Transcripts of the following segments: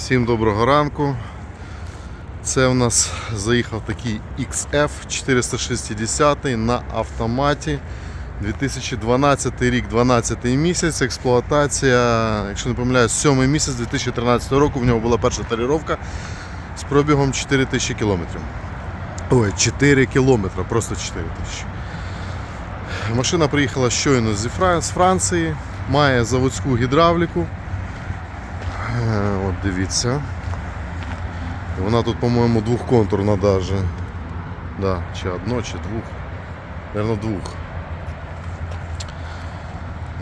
Всім доброго ранку. Це у нас заїхав такий XF 460 на автоматі. 2012 рік, 12 місяць, експлуатація, якщо не помиляюсь, 7 місяць 2013 року. В нього була перша таріровка з пробігом 4 тисячі кілометрів. Ой, 4 кілометри, просто 4 тисячі. Машина приїхала щойно з Франції, має заводську гідравліку. Е, От дивіться. Вона тут, по-моєму, двохконтурна даже. Да, чи одно, чи двох. Наверно, двох.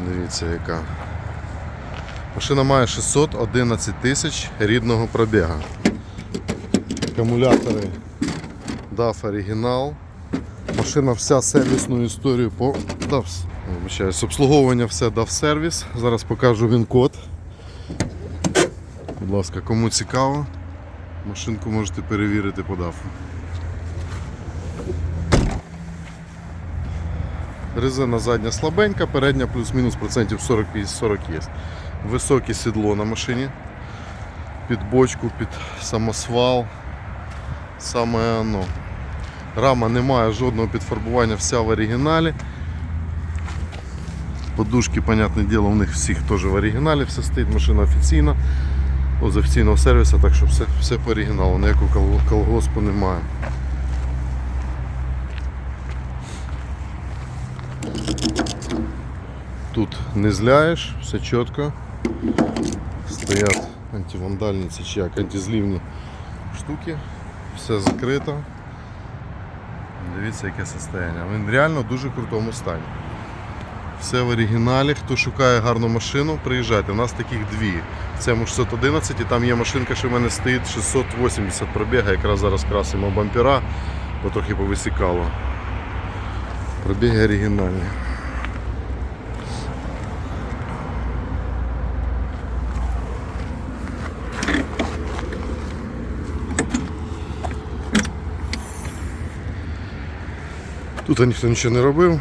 Дивіться яка. Машина має 611 тисяч рідного пробіга. Акумулятори DAF оригінал. Машина вся сервісну історію по DAF. Обслуговування все DAF сервіс. Зараз покажу він код. Будь ласка, кому цікаво, машинку можете перевірити по дафу. Резина задня слабенька, передня плюс-мінус процентів 40-40 є. Високе сідло на машині. Під бочку, під самосвал. Саме оно. Рама не має жодного підфарбування, вся в оригіналі. Подушки, понятне діло, у них всіх теж в оригіналі, все стоїть, машина офіційна. З офіційного сервісу, так що все, все по оригіналу, ніякого кол- колгоспу немає. Тут не зляєш, все чітко. Стоять антивандальні ці чи як антизлівні штуки, все закрито. Дивіться, яке состояння. Він реально в дуже крутому стані. Все в оригіналі. Хто шукає гарну машину, приїжджайте. У нас таких дві. Це 611 і там є машинка, що в мене стоїть 680 пробіга. Якраз зараз красимо бампера, бо трохи повисікало. Пробіги оригінальні. Тут ніхто нічого не робив.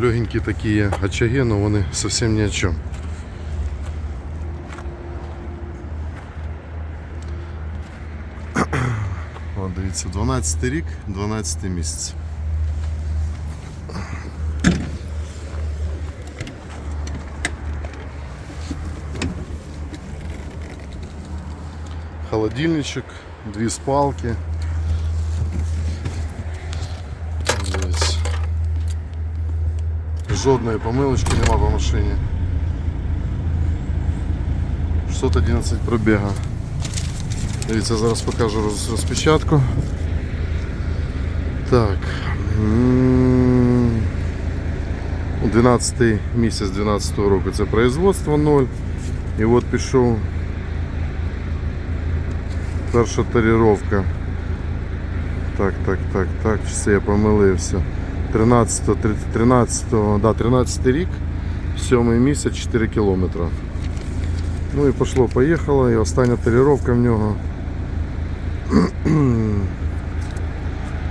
Легенькі такі є очаги, але вони зовсім ні о чому. О, дивіться, 12 рік, 12 місяць. Холодильничок, дві спалки. Дивіться. Жодної помилочки нема по машині. 611 пробіга. Дивіться, зараз покажу розпечатку. Так. М, 12 місяць 12 року це производство 0. І от пішов перша таріровка. Так, так, так, так, все, я помилився. 13, 13, да, 13 рік, 7 місяць, 4 кілометри. Ну і пішло, поїхало, і остання таріровка в нього.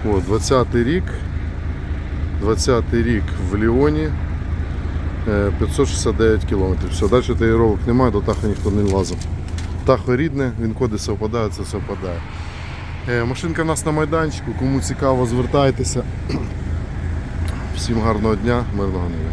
О, 20 рік. 20 рік в Ліоні. е, 569 кілометрів. Все, далі таріровок немає, до Таха ніхто не лазив. Тахо рідне, він коди совпадає, це совпадає. Е, Машинка в нас на майданчику, кому цікаво, звертайтеся. Всім гарного дня, мирного неба.